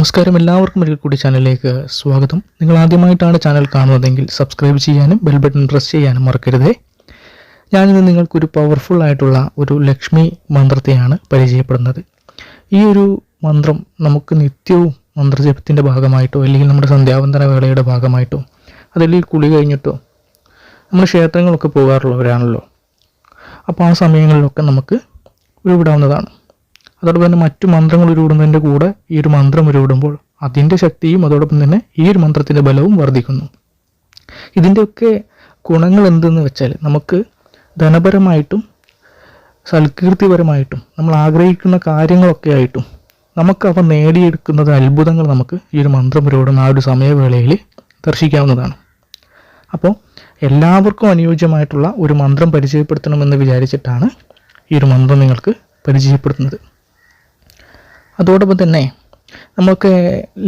നമസ്കാരം. എല്ലാവർക്കും ഒരിക്കൽ കൂടി ചാനലിലേക്ക് സ്വാഗതം. നിങ്ങൾ ആദ്യമായിട്ടാണ് ചാനൽ കാണുന്നതെങ്കിൽ സബ്സ്ക്രൈബ് ചെയ്യാനും ബെൽ ബട്ടൺ പ്രസ് ചെയ്യാനും മറക്കരുതേ. ഞാനിന്ന് നിങ്ങൾക്കൊരു പവർഫുൾ ആയിട്ടുള്ള ഒരു ലക്ഷ്മി മന്ത്രത്തെയാണ് പരിചയപ്പെടുന്നത്. ഈ ഒരു മന്ത്രം നമുക്ക് നിത്യവും മന്ത്രജപത്തിന്റെ ഭാഗമായിട്ടോ അല്ലെങ്കിൽ നമ്മുടെ സന്ധ്യാവന്തന വേളയുടെ ഭാഗമായിട്ടോ അതല്ലെങ്കിൽ കുളി കഴിഞ്ഞിട്ടോ നമ്മൾ ക്ഷേത്രങ്ങളൊക്കെ പോകാറുള്ളവരാണല്ലോ. അപ്പോൾ ആ സമയങ്ങളിലൊക്കെ നമുക്ക് ഉരുവിടാവുന്നതാണ് അതോടൊപ്പം തന്നെ മറ്റു മന്ത്രങ്ങൾ ഉരുവിടുന്നതിന്റെ കൂടെ ഈ ഒരു മന്ത്രം ഉരുവിടുമ്പോൾ അതിന്റെ ശക്തിയും അതോടൊപ്പം തന്നെ ഈ ഒരു മന്ത്രത്തിന്റെ ബലവും വർദ്ധിക്കുന്നു. ഇതിന്റെയൊക്കെ ഗുണങ്ങൾ എന്തെന്ന് വെച്ചാൽ നമുക്ക് ധനപരമായിട്ടും സൽകീർത്തിപരമായിട്ടും നമ്മൾ ആഗ്രഹിക്കുന്ന കാര്യങ്ങളൊക്കെ ആയിട്ടും നമുക്ക് അവ നേടിയെടുക്കുന്നത് അത്ഭുതങ്ങൾ നമുക്ക് ഈ ഒരു മന്ത്രം ഉരുവിടുന്ന ആ ഒരു സമയവേളയിൽ ദർശിക്കാവുന്നതാണ്. അപ്പോൾ എല്ലാവർക്കും അനുയോജ്യമായിട്ടുള്ള ഒരു മന്ത്രം പരിചയപ്പെടുത്തണമെന്ന് വിചാരിച്ചിട്ടാണ് ഈ ഒരു മന്ത്രം നിങ്ങൾക്ക് പരിചയപ്പെടുത്തുന്നത്. അതോടൊപ്പം തന്നെ നമുക്ക്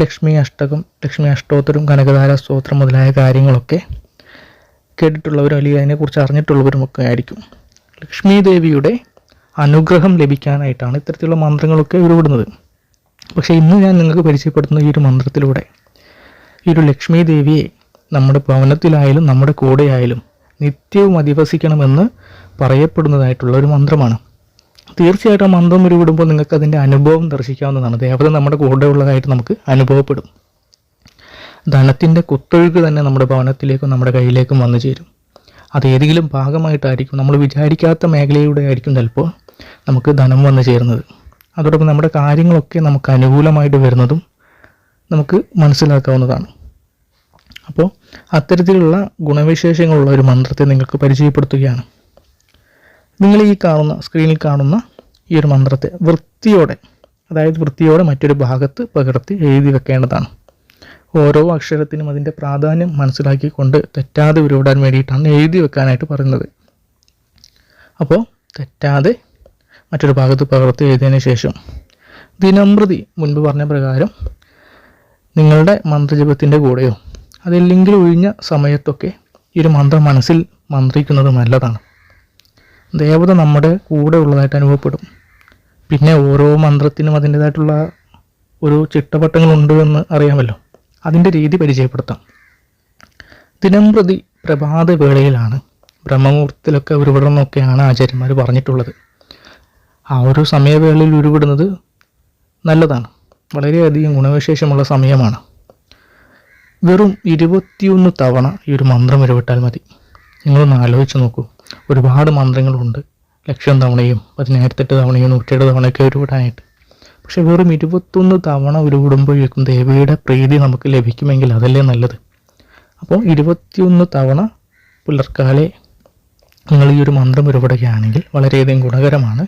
ലക്ഷ്മി അഷ്ടകം ലക്ഷ്മി അഷ്ടോത്തരം കനകധാര സ്തോത്രം മുതലായ കാര്യങ്ങളൊക്കെ കേട്ടിട്ടുള്ളവരും അല്ലെങ്കിൽ അതിനെക്കുറിച്ച് അറിഞ്ഞിട്ടുള്ളവരുമൊക്കെ ആയിരിക്കും. ലക്ഷ്മി ദേവിയുടെ അനുഗ്രഹം ലഭിക്കാനായിട്ടാണ് ഇത്തരത്തിലുള്ള മന്ത്രങ്ങളൊക്കെ ഉരുവിടുന്നത് പക്ഷേ ഇന്ന് ഞാൻ നിങ്ങൾക്ക് പരിചയപ്പെടുത്തുന്ന ഈ ഒരു മന്ത്രത്തിലൂടെ ഈ ഒരു ലക്ഷ്മി ദേവിയെ നമ്മുടെ ഭവനത്തിലായാലും നമ്മുടെ കൂടെയായാലും നിത്യവും അധിവസിക്കണമെന്ന് പറയപ്പെടുന്നതായിട്ടുള്ള ഒരു മന്ത്രമാണ്. തീർച്ചയായിട്ടും മന്ത്രം ഉരുവിടുമ്പോൾ നിങ്ങൾക്ക് അതിന്റെ അനുഭവം ദർശിക്കാവുന്നതാണ്. ദേവത നമ്മുടെ കൂടെ ഉള്ളതായിട്ട് നമുക്ക് അനുഭവപ്പെടും. ധനത്തിന്റെ കുത്തൊഴുക്ക് തന്നെ നമ്മുടെ ഭവനത്തിലേക്കും നമ്മുടെ കയ്യിലേക്കും വന്നു ചേരും. അത് ഏതെങ്കിലും ഭാഗമായിട്ടായിരിക്കും. നമ്മൾ വിചാരിക്കാത്ത മേഖലയിലൂടെ ആയിരിക്കും ചിലപ്പോൾ നമുക്ക് ധനം വന്നു ചേരുന്നത്. അതോടൊപ്പം നമ്മുടെ കാര്യങ്ങളൊക്കെ നമുക്ക് അനുകൂലമായിട്ട് വരുന്നതും നമുക്ക് മനസ്സിലാക്കാവുന്നതാണ്. അപ്പോൾ അത്തരത്തിലുള്ള ഗുണവിശേഷങ്ങളുള്ള ഒരു മന്ത്രത്തെ നിങ്ങൾക്ക് പരിചയപ്പെടുത്തുകയാണ്. നിങ്ങൾ ഈ കാണുന്ന സ്ക്രീനിൽ കാണുന്ന ഈ ഒരു മന്ത്രത്തെ വൃത്തിയോടെ അതായത് വൃത്തിയോടെ മറ്റൊരു ഭാഗത്ത് പകർത്തി എഴുതി വെക്കേണ്ടതാണ്. ഓരോ അക്ഷരത്തിനും അതിന്റെ പ്രാധാന്യം മനസ്സിലാക്കിക്കൊണ്ട് തെറ്റാതെ ഉരുവിടാൻ വേണ്ടിയിട്ടാണ് എഴുതി വെക്കാനായിട്ട് പറയുന്നത്. അപ്പോൾ തെറ്റാതെ മറ്റൊരു ഭാഗത്ത് പകർത്തി എഴുതിയതിന് ശേഷം ദിനംപ്രതി മുൻപ് പറഞ്ഞ പ്രകാരം നിങ്ങളുടെ മന്ത്രജപത്തിന്റെ കൂടെയോ അതില്ലെങ്കിൽ ഒഴിഞ്ഞ സമയത്തൊക്കെ ഈ ഒരു മന്ത്രം മനസ്സിൽ മന്ത്രിക്കുന്നത് നല്ലതാണ്. ദേവത നമ്മുടെ കൂടെ ഉള്ളതായിട്ട് അനുഭവപ്പെടും. പിന്നെ ഓരോ മന്ത്രത്തിനും അതിന്റെതായിട്ടുള്ള ഒരു ചിട്ടവട്ടങ്ങളുണ്ട് എന്ന് അറിയാമല്ലോ. അതിന്റെ രീതി പരിചയപ്പെടുത്താം. ദിനംപ്രതി പ്രഭാത വേളയിലാണ് ബ്രഹ്മമുഹൂർത്തത്തിലൊക്കെ ഉരുവിടണമെന്നൊക്കെയാണ് ആചാര്യന്മാർ പറഞ്ഞിട്ടുള്ളത്. ആ ഒരു സമയവേളയിൽ ഉരുവിടുന്നത് നല്ലതാണ്. വളരെയധികം ഗുണവിശേഷമുള്ള സമയമാണ്. വെറും ഇരുപത്തിയൊന്ന് തവണ ഈ ഒരു മന്ത്രം ഉരുവിട്ടാൽ മതി. നിങ്ങളൊന്ന് ആലോചിച്ച് നോക്കൂ. ഒരുപാട് മന്ത്രങ്ങളുണ്ട്. ലക്ഷം തവണയും പതിനായിരത്തെട്ട് തവണയും നൂറ്റിയെട്ട് തവണയൊക്കെ ഉരുവിടാനായിട്ട് പക്ഷെ വെറും ഇരുപത്തൊന്ന് തവണ ഉരുവിടുമ്പോഴേക്കും ദേവിയുടെ പ്രീതി നമുക്ക് ലഭിക്കുമെങ്കിൽ അതല്ലേ നല്ലത്. അപ്പോൾ ഇരുപത്തിയൊന്ന് തവണ പുലർക്കാലെ നിങ്ങൾ ഈ ഒരു മന്ത്രം ഉരുവിടുകയാണെങ്കിൽ വളരെയധികം ഗുണകരമാണ്.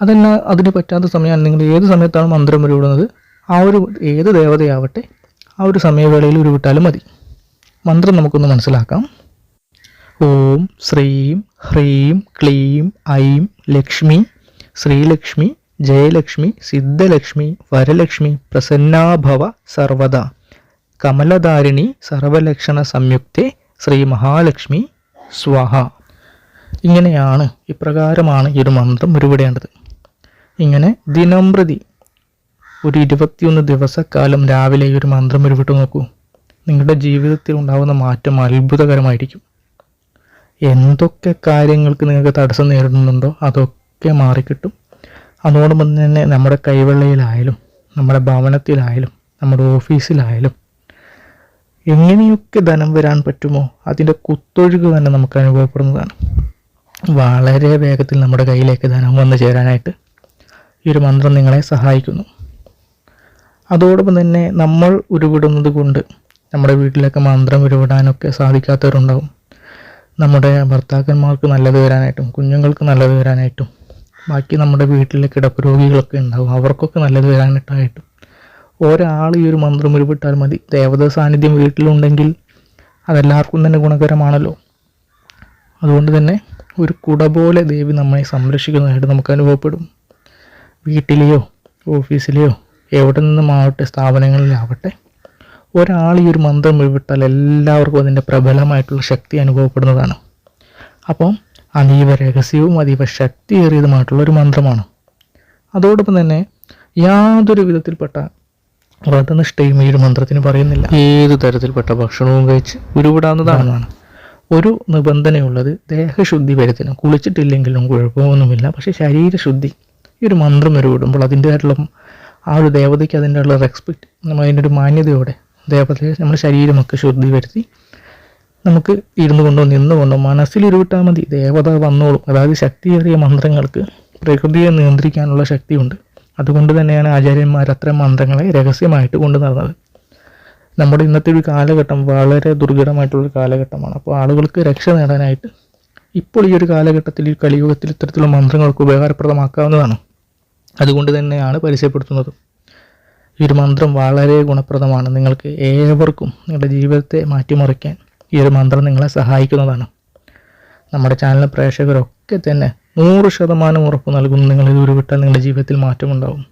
അതല്ല അതിന് പറ്റാത്ത സമയമാണ്. നിങ്ങൾ ഏത് സമയത്താണ് മന്ത്രം ഉരുവിടുന്നത്? ആ ഒരു ഏത് ദേവതയാവട്ടെ ആ ഒരു സമയവേളയിൽ ഉരുവിട്ടാലും മതി. മന്ത്രം നമുക്കൊന്ന് മനസ്സിലാക്കാം. ഓം ശ്രീം ഹ്രീം ക്ലീം ഐം ലക്ഷ്മി ശ്രീലക്ഷ്മി ജയലക്ഷ്മി സിദ്ധലക്ഷ്മി വരലക്ഷ്മി പ്രസന്നാഭവ സർവദ കമലധാരിണി സർവലക്ഷണ സംയുക്തെ ശ്രീ മഹാലക്ഷ്മി സ്വഹ. ഇങ്ങനെയാണ് ഇപ്രകാരമാണ് ഈ ഒരു മന്ത്രം ഉരുവിടേണ്ടത്. ഇങ്ങനെ ദിനംപ്രതി ഒരു ഇരുപത്തിയൊന്ന് ദിവസക്കാലം രാവിലെ ഈ ഒരു മന്ത്രം ഉരുവിട്ട് നോക്കൂ. നിങ്ങളുടെ ജീവിതത്തിൽ ഉണ്ടാകുന്ന മാറ്റം അത്ഭുതകരമായിരിക്കും. എന്തൊക്കെ കാര്യങ്ങൾക്ക് നിങ്ങൾക്ക് തടസ്സം നേരിടുന്നുണ്ടോ അതൊക്കെ മാറിക്കിട്ടും. അതോടൊപ്പം തന്നെ നമ്മുടെ കൈവെള്ളയിലായാലും നമ്മുടെ ഭവനത്തിലായാലും നമ്മുടെ ഓഫീസിലായാലും എങ്ങനെയൊക്കെ ധനം വരാൻ പറ്റുമോ അതിന്റെ കുത്തൊഴുക്ക് തന്നെ നമുക്ക് അനുഭവപ്പെടുന്നതാണ്. വളരെ വേഗത്തിൽ നമ്മുടെ കയ്യിലേക്ക് ധനം വന്നു ചേരാനായിട്ട് ഈ ഒരു മന്ത്രം നിങ്ങളെ സഹായിക്കുന്നു. അതോടൊപ്പം തന്നെ നമ്മൾ ഉരുവിടുന്നത് കൊണ്ട് നമ്മുടെ വീട്ടിലൊക്കെ മന്ത്രം ഉരുവിടാനൊക്കെ സാധിക്കാത്തവരുണ്ടാവും. നമ്മുടെ ഭർത്താക്കന്മാർക്ക് നല്ലത് വരാനായിട്ടും കുഞ്ഞുങ്ങൾക്ക് നല്ലത് വരാനായിട്ടും ബാക്കി നമ്മുടെ വീട്ടിലെ കിടപ്പ് രോഗികളൊക്കെ ഉണ്ടാവും അവർക്കൊക്കെ നല്ലത് വരാനായിട്ടായിട്ടും. ഒരാൾ ഈ ഒരു മന്ത്രം ഉരുവിട്ടാൽ മതി. ദേവത സാന്നിധ്യം വീട്ടിലുണ്ടെങ്കിൽ അതെല്ലാവർക്കും തന്നെ ഗുണകരമാണല്ലോ. അതുകൊണ്ട് തന്നെ ഒരു കുട പോലെ ദേവി നമ്മളെ സംരക്ഷിക്കുന്നതായിട്ട് നമുക്ക് അനുഭവപ്പെടും. വീട്ടിലെയോ ഓഫീസിലെയോ എവിടെ നിന്നുമാവട്ടെ സ്ഥാപനങ്ങളിലാവട്ടെ ഒരാൾ ഈ ഒരു മന്ത്രം ഉരുവിട്ടാൽ എല്ലാവർക്കും അതിന്റെ പ്രബലമായിട്ടുള്ള ശക്തി അനുഭവപ്പെടുന്നതാണ്. അപ്പം അതീവ രഹസ്യവും അതീവ ശക്തിയേറിയതുമായിട്ടുള്ള ഒരു മന്ത്രമാണ്. അതോടൊപ്പം തന്നെ യാതൊരു വിധത്തിൽപ്പെട്ട വ്രതനിഷ്ഠയും ഈ ഒരു മന്ത്രത്തിന് പറയുന്നില്ല. ഏത് തരത്തിൽപ്പെട്ട ഭക്ഷണവും കഴിച്ച് ഉരുവിടാവുന്നതാണെന്നാണ് ഒരു നിബന്ധനയുള്ളത് ദേഹശുദ്ധി വരുത്തിനും കുളിച്ചിട്ടില്ലെങ്കിലും കുഴപ്പമൊന്നുമില്ല. പക്ഷേ ശരീരശുദ്ധി ഈ ഒരു മന്ത്രം ഉരുവിടുമ്പോൾ അതിന്റെതായിട്ടുള്ള ആ ഒരു ദേവതയ്ക്ക് അതിന്റെ റെസ്പെക്റ്റ് നമ്മൾ അതിന്റെ ഒരു മാന്യതയോടെ ദേവതയെ നമ്മുടെ ശരീരമൊക്കെ ശുദ്ധി വരുത്തി നമുക്ക് ഇരുന്നു കൊണ്ടോ നിന്നുകൊണ്ടോ മനസ്സിൽ ഉരുവിട്ടാൽ മതി. ദേവത വന്നോളും. അതായത് ശക്തിയേറിയ മന്ത്രങ്ങൾക്ക് പ്രകൃതിയെ നിയന്ത്രിക്കാനുള്ള ശക്തിയുണ്ട്. അതുകൊണ്ട് തന്നെയാണ് ആചാര്യന്മാർ അത്തരം മന്ത്രങ്ങളെ രഹസ്യമായിട്ട് കൊണ്ടു നടന്നത്. നമ്മുടെ ഇന്നത്തെ ഒരു കാലഘട്ടം വളരെ ദുർഘടമായിട്ടുള്ളൊരു കാലഘട്ടമാണ്. അപ്പോൾ ആളുകൾക്ക് രക്ഷ നേടാനായിട്ട് ഇപ്പോൾ ഈ ഒരു കാലഘട്ടത്തിൽ ഈ കലിയുഗത്തിൽ ഇത്തരത്തിലുള്ള മന്ത്രങ്ങൾക്ക് ഉപകാരപ്രദമാക്കാവുന്നതാണ്. അതുകൊണ്ട് തന്നെയാണ് പരിചയപ്പെടുത്തുന്നത്. ഈ ഒരു മന്ത്രം വളരെ ഗുണപ്രദമാണ്. നിങ്ങൾക്ക് ഏവർക്കും നിങ്ങളുടെ ജീവിതത്തെ മാറ്റിമറിക്കാൻ ഈ ഒരു മന്ത്രം നിങ്ങളെ സഹായിക്കുന്നതാണ്. നമ്മുടെ ചാനൽ പ്രേക്ഷകരൊക്കെ തന്നെ നൂറ് ശതമാനം ഉറപ്പ് നൽകുന്നു നിങ്ങൾ ഇത് ഉരുവിട്ടാൽ നിങ്ങളുടെ ജീവിതത്തിൽ മാറ്റമുണ്ടാവും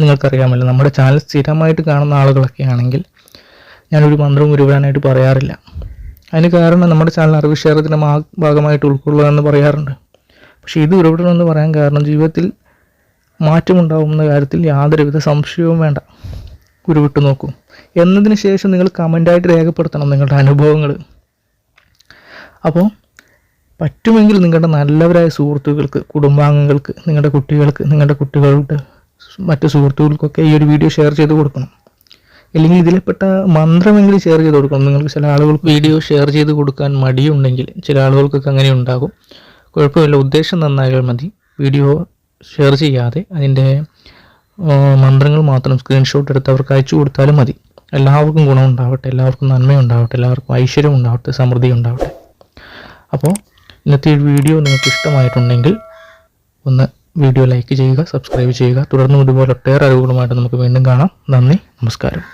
നിങ്ങൾക്കറിയാമല്ലോ നമ്മുടെ ചാനൽ സ്ഥിരമായിട്ട് കാണുന്ന ആളുകളൊക്കെ ആണെങ്കിൽ ഞാനൊരു മന്ത്രം ഉരുവിടാനായിട്ട് പറയാറില്ല. അതിന് കാരണം നമ്മുടെ ചാനൽ അറിവ് ഷെയറത്തിന്റെ ഭാഗമായിട്ട് ഉൾക്കൊള്ളുക എന്ന് പറയാറുണ്ട്. പക്ഷേ ഇത് ഉരുവിടണമെന്ന് പറയാൻ കാരണം ജീവിതത്തിൽ മാറ്റമുണ്ടാവുന്ന കാര്യത്തിൽ യാതൊരുവിധ സംശയവും വേണ്ട. ഉരുവിട്ട് നോക്കൂ. എന്നതിന് ശേഷം നിങ്ങൾ കമന്റായിട്ട് രേഖപ്പെടുത്തണം നിങ്ങളുടെ അനുഭവങ്ങൾ അപ്പോൾ പറ്റുമെങ്കിൽ നിങ്ങളുടെ നല്ലവരായ സുഹൃത്തുക്കൾക്ക് കുടുംബാംഗങ്ങൾക്ക് നിങ്ങളുടെ കുട്ടികൾക്ക് നിങ്ങളുടെ കുട്ടികളുടെ മറ്റു സുഹൃത്തുക്കൾക്കൊക്കെ ഈ ഒരു വീഡിയോ ഷെയർ ചെയ്ത് കൊടുക്കണം. അല്ലെങ്കിൽ ഇതിൽപ്പെട്ട മന്ത്രമെങ്കിലും ഷെയർ ചെയ്ത് കൊടുക്കണം. നിങ്ങൾക്ക് ചില ആളുകൾക്ക് വീഡിയോ ഷെയർ ചെയ്ത് കൊടുക്കാൻ മടിയുണ്ടെങ്കിൽ ചില ആളുകൾക്കൊക്കെ അങ്ങനെ ഉണ്ടാകും. കുഴപ്പമില്ല. ഉദ്ദേശം നന്നായാൽ മതി. വീഡിയോ ഷെയർ ചെയ്യാതെ അതിന്റെ മന്ത്രങ്ങൾ മാത്രം സ്ക്രീൻഷോട്ട് എടുത്ത് അവർക്ക് അയച്ചു കൊടുത്താലും മതി. എല്ലാവർക്കും ഗുണമുണ്ടാവട്ടെ എല്ലാവർക്കും നന്മയുണ്ടാവട്ടെ എല്ലാവർക്കും ഐശ്വര്യം ഉണ്ടാവട്ടെ സമൃദ്ധി ഉണ്ടാവട്ടെ അപ്പോൾ ഇന്നത്തെ വീഡിയോ നിങ്ങൾക്ക് ഇഷ്ടമായിട്ടുണ്ടെങ്കിൽ ഒന്ന് വീഡിയോ ലൈക്ക് ചെയ്യുക സബ്സ്ക്രൈബ് ചെയ്യുക. തുടർന്നും ഇതുപോലെ ഒട്ടേറെ അറിവുകളുമായിട്ട് നമുക്ക് വീണ്ടും കാണാം. നന്ദി നമസ്കാരം.